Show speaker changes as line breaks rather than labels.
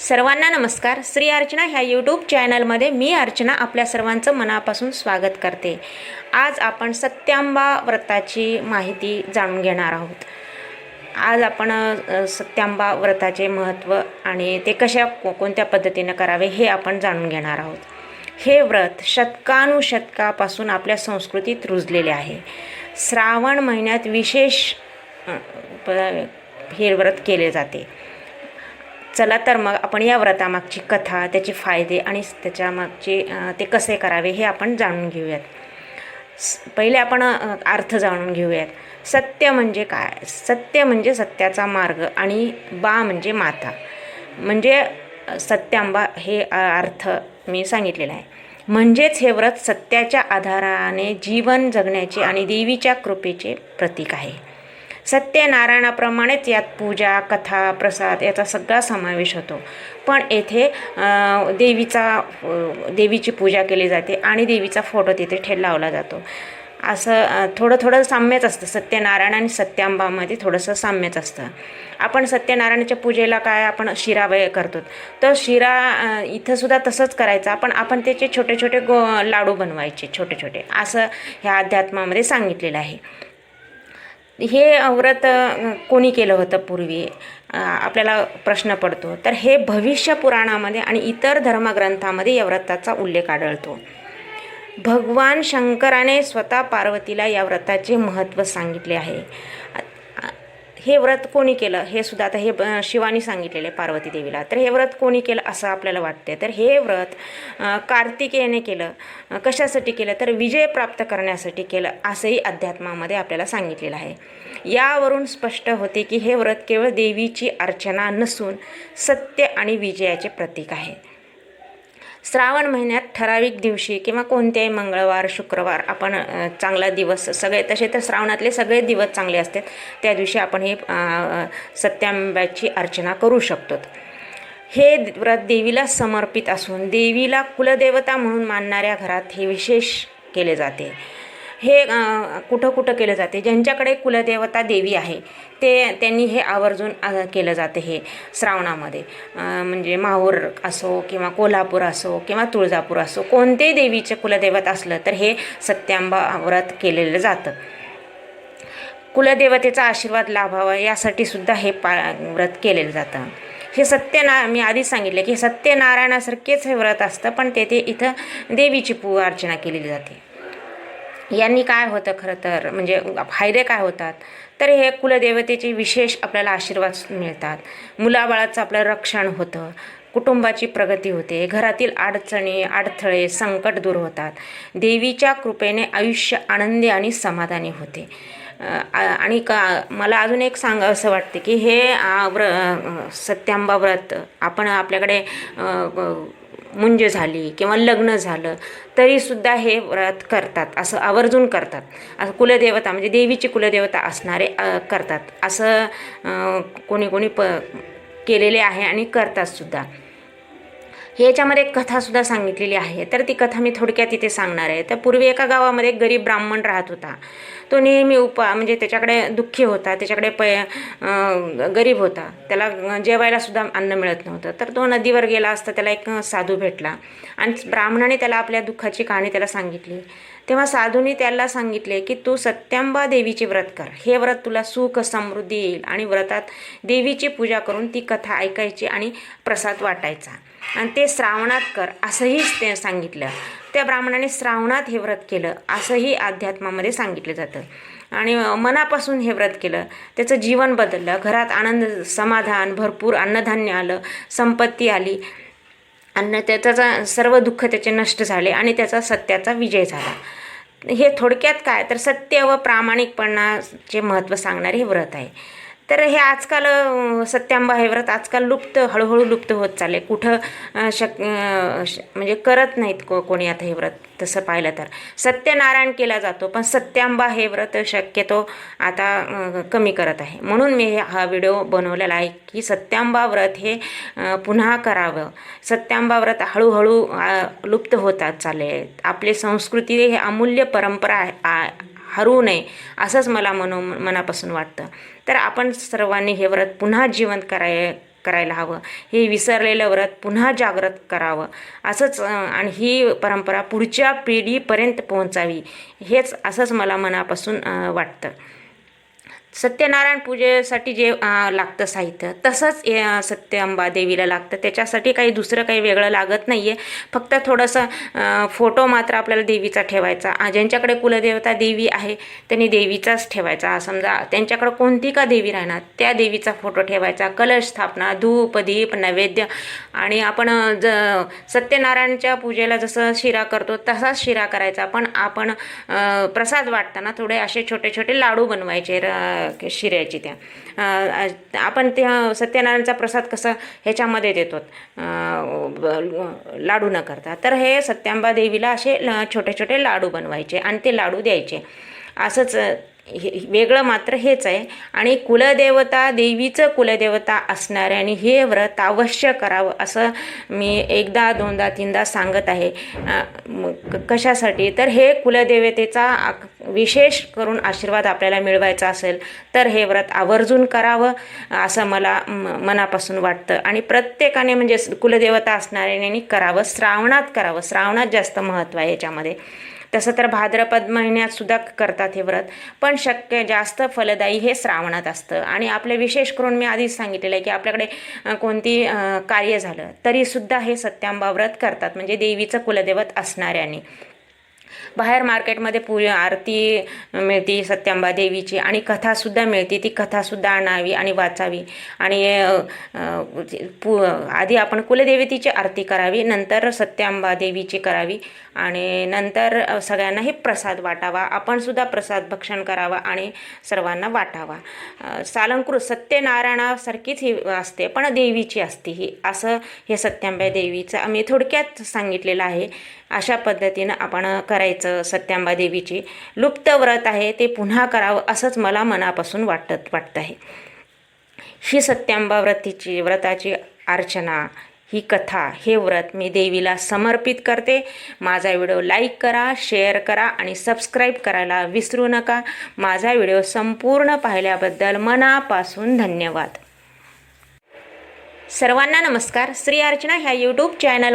सर्वांना नमस्कार. श्री अर्चना ह्या यूट्यूब चॅनलमध्ये मी अर्चना आपल्या सर्वांचं मनापासून स्वागत करते. आज आपण सत्यांबा व्रताची माहिती जाणून घेणार आहोत. आज आपण सत्यांबा व्रताचे महत्त्व आणि ते कशा को- कोणत्या पद्धतीनं करावे हे आपण जाणून घेणार आहोत. हे व्रत शतकानुशतकापासून आपल्या संस्कृतीत रुजलेले आहे. श्रावण महिन्यात विशेष हे व्रत केले जाते. चला तर मग आपण या व्रतामागची कथा त्याचे फायदे आणि त्याच्यामागचे ते कसे करावे हे आपण जाणून घेऊयात. पहिले आपण अर्थ जाणून घेऊयात. सत्य म्हणजे काय? सत्य म्हणजे सत्याचा मार्ग आणि बा म्हणजे माता म्हणजे सत्यांबा हे अर्थ मी सांगितलेला आहे. म्हणजेच हे व्रत सत्याच्या आधाराने जीवन जगण्याचे आणि देवीच्या कृपेचे प्रतीक आहे. सत्यनारायणाप्रमाणेच यात पूजा कथा प्रसाद याचा सगळा समावेश होतो. पण येथे देवीचा देवीची पूजा केली जाते आणि देवीचा फोटो तिथे ठे लावला जातो. असं थोडं थोडं साम्यच असतं. सत्यनारायण आणि सत्यांबामध्ये थोडंसं साम्यच असतं. आपण सत्यनारायणाच्या पूजेला काय आपण शिरा वगैरे करतो? तर शिरा इथंसुद्धा तसंच करायचं. आपण आपण त्याचे छोटे छोटे गो लाडू बनवायचे छोटे छोटे. असं ह्या अध्यात्मामध्ये सांगितलेलं आहे. हे व्रत कोणी केलं होतं पूर्वी? आपल्याला प्रश्न पडतो. तर हे भविष्य पुराणामध्ये आणि इतर धर्मग्रंथामध्ये या व्रताचा उल्लेख आढळतो. भगवान शंकराने स्वतः पार्वतीला या व्रताचे महत्त्व सांगितले आहे. हे व्रत कोणी केलं? हे सुद्धा आता हे शिवानी सांगितलेले पार्वती देवीला. तर हे व्रत कोणी केलं असं आपल्याला वाटते तर हे व्रत कार्तिकेयने केलं. कशासाठी केलं? तर विजय प्राप्त करण्यासाठी केलं असंही अध्यात्मामध्ये आपल्याला सांगितलेलं आहे. यावरून स्पष्ट होते की हे व्रत केवळ देवीची अर्चना नसून सत्य आणि विजयाचे प्रतीक आहे. श्रावण महिन्यात ठराविक दिवशी किंवा कोणत्याही मंगळवार शुक्रवार आपण चांगला दिवस सगळे तसे तर श्रावणातले सगळे दिवस चांगले असतात. त्या दिवशी आपण हे सत्यांब्याची अर्चना करू शकतो. हे व्रत देवीला समर्पित असून देवीला कुलदेवता म्हणून मानणाऱ्या घरात हे विशेष केले जाते. हे कुठं कुठं केलं जाते? ज्यांच्याकडे कुलदेवता देवी आहे ते त्यांनी हे आवर्जून केलं जाते हे श्रावणामध्ये. म्हणजे माहूर असो किंवा कोल्हापूर असो किंवा तुळजापूर असो कोणतेही देवीचे कुलदैवत असलं तर हे सत्यांबा व्रत केलेलं जातं. कुलदेवतेचा आशीर्वाद लाभावा यासाठी सुद्धा हे पा व्रत केलेलं जातं. हे सत्यना मी आधीच सांगितले की सत्यनारायणासारखेच हे व्रत असतं पण तेथे इथं देवीची पूजा अर्चना केलेली जाते. यांनी काय होतं खरं तर? म्हणजे फायदे काय होतात? तर हे कुलदेवतेचे विशेष आपल्याला आशीर्वाद मिळतात. मुलाबाळाचं आपलं रक्षण होतं. कुटुंबाची प्रगती होते. घरातील अडचणी अडथळे संकट दूर होतात. देवीच्या कृपेने आयुष्य आनंदी आणि समाधानी होते. आणि का मला अजून एक सांगा असं वाटते की हे व्र सत्यांबा व्रत आपण आपल्याकडे मुंज झाली किंवा लग्न झालं तरीसुद्धा हे व्रत करतात असं आवर्जून करतात. असं कुलदेवता म्हणजे देवीची कुलदेवता असणारे करतात. असं कोणी कोणी प केलेले आहे आणि करतातसुद्धा ह्याच्यामध्ये एक कथासुद्धा सांगितलेली आहे. तर ती कथा मी थोडक्यात इथे सांगणार आहे. तर पूर्वी एका गावामध्ये एक गरीब ब्राह्मण राहत होता. तो नेहमी उपा म्हणजे त्याच्याकडे दुःखी होता त्याच्याकडे पै गरीब होता. त्याला जेवायलासुद्धा अन्न मिळत नव्हतं. तर तो नदीवर गेला असता त्याला एक साधू भेटला. आणि ब्राह्मणाने त्याला आपल्या दुःखाची कहाणी त्याला सांगितली. तेव्हा साधूंनी त्याला सांगितले की तू सत्यांबा देवीचे व्रत कर. हे व्रत तुला सुख समृद्धी येईल. आणि व्रतात देवीची पूजा करून ती कथा ऐकायची आणि प्रसाद वाटायचा. आणि ते श्रावणात कर असंही ते सांगितलं. त्या ब्राह्मणाने श्रावणात हे व्रत केलं असंही अध्यात्मामध्ये सांगितलं जातं. आणि मनापासून हे व्रत केलं. त्याचं जीवन बदललं. घरात आनंद समाधान भरपूर अन्नधान्य आलं संपत्ती आली. आणि त्याचा सर्व दुःख त्याचे नष्ट झाले आणि त्याचा सत्याचा विजय झाला. हे थोडक्यात काय? तर सत्य व प्रामाणिकपणाचे महत्त्व सांगणारे हे व्रत आहे. तर हे आजकाल सत्यांबा हे व्रत आजकाल लुप्त हळूहळू लुप्त होत चालले कुठं शक श- म्हणजे करत नाहीत को कोणी आता हे व्रत तसं पाहिलं तर. सत्यनारायण केला जातो पण सत्यांबा हे व्रत शक्यतो आता कमी करत आहे. म्हणून मी हे- हा व्हिडिओ बनवलेला आहे की सत्यांबा व्रत हे पुन्हा करावं. सत्यांबा व्रत हळूहळू लुप्त होतात चालले आहेत आपली संस्कृती हे अमूल्य परंपरा आहे हरवू नये असंच मला मनो मनापासून वाटतं. तर आपण सर्वांनी हे व्रत पुन्हा जिवंत कराय करायला हवं. हे विसरलेलं व्रत पुन्हा जागृत करावं. असंच आणि ही परंपरा पुढच्या पिढीपर्यंत पोहोचावी. हेच असंच मला मनापासून वाटतं. सत्यनारायण पूजेसाठी जे लागतं साहित्य तसंच सत्य अंबा देवीला लागतं. त्याच्यासाठी काही दुसरं काही वेगळं लागत नाही आहे फक्त थोडंसं फोटो मात्र आपल्याला देवीचा ठेवायचा. ज्यांच्याकडे कुलदेवता देवी आहे त्यांनी देवीचाच ठेवायचा. समजा त्यांच्याकडे कोणती का देवी राहणार त्या देवीचा फोटो ठेवायचा. कलश स्थापना धूप दीप नैवेद्य. आणि आपण ज सत्यनारायणच्या पूजेला जसं शिरा करतो तसाच शिरा करायचा. पण आपण प्रसाद वाटताना थोडे असे छोटे छोटे लाडू बनवायचे. र- शिऱ्याची त्या. आपण त्या सत्यनारायणचा प्रसाद कसा ह्याच्यामध्ये देतो लाडू न करता. तर हे सत्यांबा देवीला असे छोटे छोटे लाडू बनवायचे आणि ते लाडू द्यायचे. असंच हे वेगळं मात्र हेच आहे. आणि कुलदेवता देवीचं कुलदेवता असणाऱ्याने हे व्रत अवश्य करावं असं मी एकदा दोनदा तीनदा सांगत आहे. कशासाठी? तर हे कुलदेवतेचा विशेष करून आशीर्वाद आपल्याला मिळवायचा असेल तर हे व्रत आवर्जून करावं असं मला म- मनापासून वाटतं. आणि प्रत्येकाने म्हणजे कुलदेवता असणाऱ्याने करावं श्रावणात करावं. श्रावणात जास्त महत्त्व आहे याच्यामध्ये. तसं तर भाद्रपद महिन्यात सुद्धा करतात हे व्रत. पण शक्य जास्त फलदायी हे श्रावणात असतं. आणि आपले विशेष करून मी आधीच सांगितलेलं आहे की आपल्याकडे कोणती कार्य झालं तरीसुद्धा हे सत्यांबा व्रत करतात. म्हणजे देवीचं कुलदैवत असणाऱ्याने. बाहेर मार्केटमध्ये पू आरती मिळते सत्यांबा देवीची आणि कथासुद्धा मिळते. ती कथासुद्धा आणावी आणि वाचावी. आणि पु पू आधी आपण कुलदेवतेची आरती करावी नंतर सत्यांबा देवीची करावी आणि नंतर सगळ्यांनाही प्रसाद वाटावा. आपणसुद्धा प्रसाद भक्षण करावा आणि सर्वांना वाटावा. सालंकृत सत्यनारायणासारखीच ही असते पण देवीची असते ही. असं हे सत्यांबा देवीचं आम्ही थोडक्यात सांगितलेलं आहे. अशा पद्धतीनं आपण करायचं. करायचं सत्यांबा देवीची लुप्त व्रत आहे ते पुन्हा करावं असंच मला मनापासून वाटत वाटत आहे ही सत्यांबा व्रतीची व्रताची अर्चना ही कथा हे व्रत मी देवीला समर्पित करते. माझा व्हिडिओ लाईक करा शेअर करा आणि सबस्क्राईब करायला विसरू नका. माझा व्हिडिओ संपूर्ण पाहिल्याबद्दल मनापासून धन्यवाद. सर्वांना नमस्कार. श्री अर्चना ह्या यूट्यूब चॅनल